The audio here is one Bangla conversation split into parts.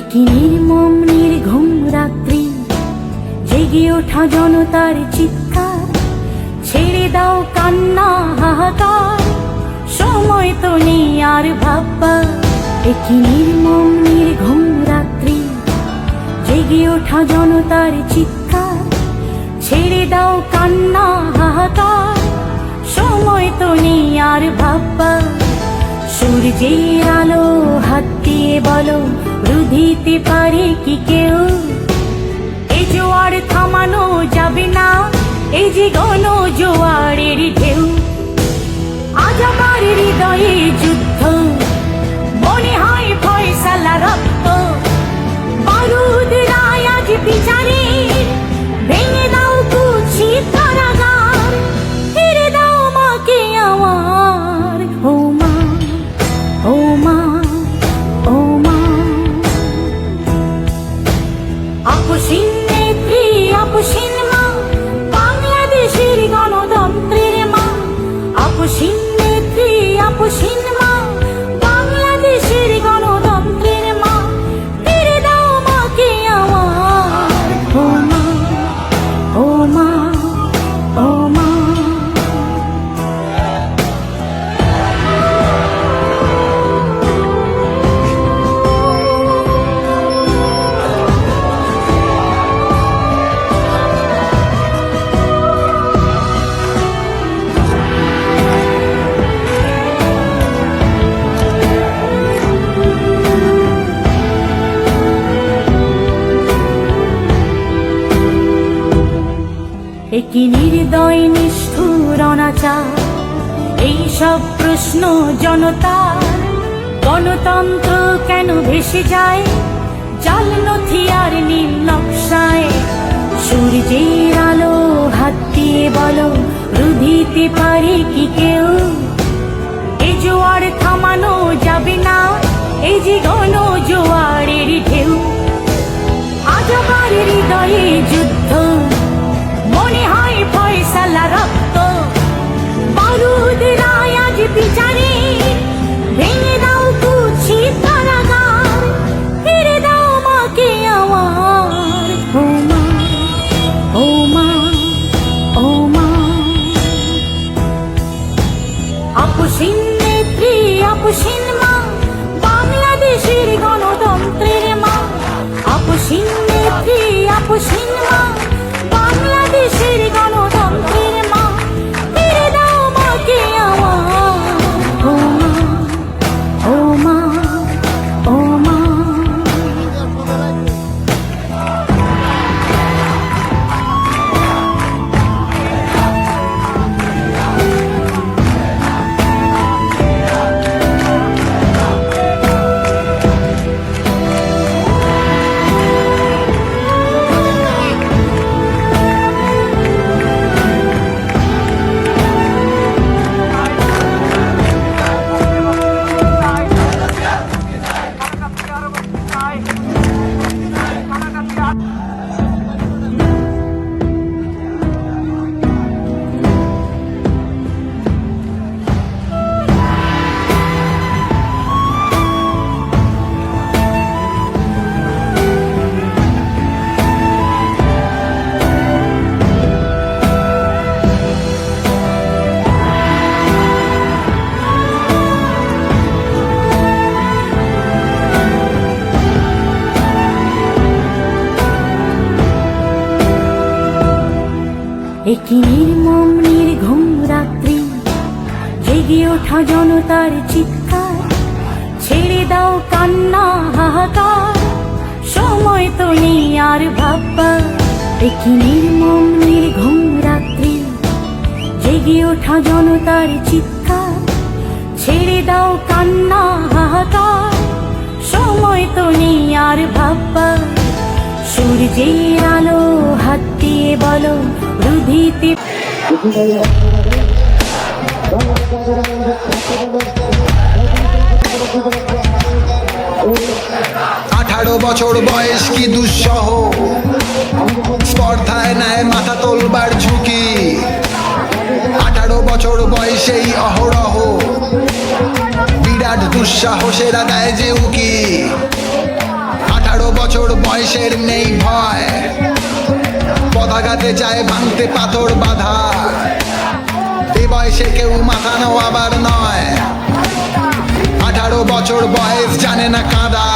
একই নির্মম নির্ঘুম রাত্রি জেগে ওঠা জনতার চিৎকার, ছেড়ে দাও কান্না, হাহাকার, সময় তো নেই আর ভাববা একই নির্মম নির্ঘুম রাত্রি জেগে ওঠা জনতার চিৎকার, ছেড়ে দাও কান্না, হাহাকার, সময় তো নেই আর ভাববা সূর্যের আলো বলো রুধিতে পারে কি কেউ? এই জোয়ার থামানো যাবে না, এই যে গণ জোয়ারের ঢেউ। আজ আমার হৃদয়ে যুদ্ধ একই নির্দয় নিষ্ঠুর অনাচার। এইসব প্রশ্ন জনতার। গণতন্ত্র কেন ভেসে যায়? জাল নথি আর নীল নকশায়। সূর্যের আলো হাত দিয়ে বলো, রুধিতে পারে কি কেউ? এ একই নির্মম নির্ঘুম রাত্রি। জেগে ওঠা জনতার চিৎকার। ছেড়ে দাও কান্না, হাহাকার। সময় তো নেই আর ভাববা একই নির্মম নির্ঘুম রাত্রি। জেগে ওঠা জনতার চিৎকার। ছেড়ে দাও কান্না, হাহাকার। সময় তো নেই আর ভাববা সূর্যের আলো হাত বলো, রুধিতে আঠারো বছর বয়স কি দুঃসহ? স্পর্ধায় নেয় মাথা তোলবার ঝুঁকি। আঠারো বছর বয়সেই অহরহ। বিরাট দুঃসাহসেরা দেয় যে উকি। মানুষের নেই ভয়। পদাঘাতে চায় ভাঙতে পাথর বাধা। এ বয়সে কেউ মাথানো আবার নয়। আঠারো বছর বয়স জানে না কাঁদা।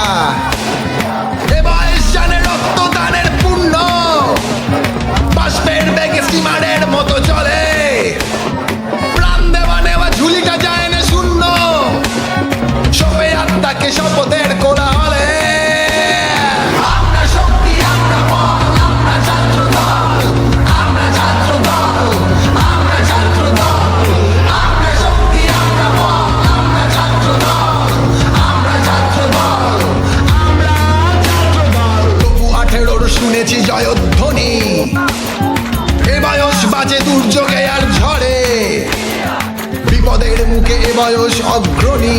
বয়স অগ্রণী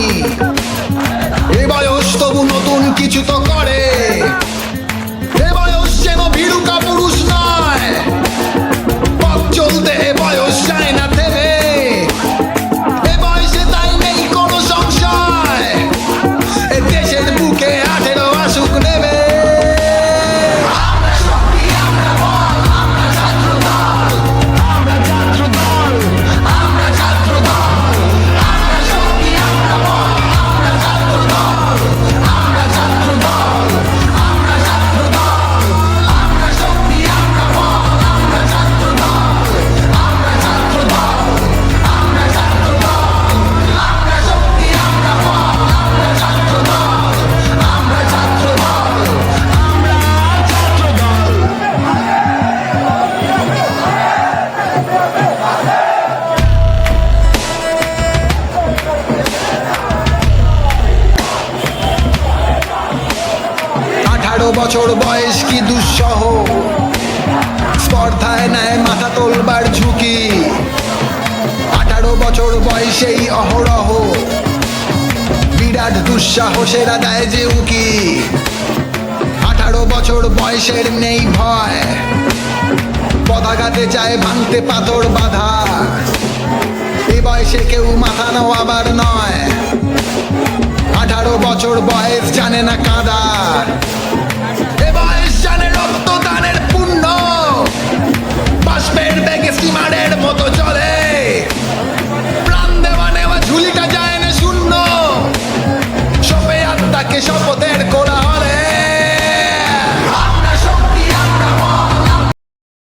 বছর বয়স কি দুঃসহ? স্পর্ধায় নেয় মাথা তোলবার ঝুঁকি। আঠারো বছর বয়সেই অহরহ। বিরাট দুঃসাহসেরা দেয় যে উকি। আঠারো বছর বয়সের নেই ভয়। পদাঘাতে চায় ভাঙতে পাথর বাধা। এ বয়সে কেউ মাথা নাও আবার নয়। আঠারো বছর বয়স জানে না কাদা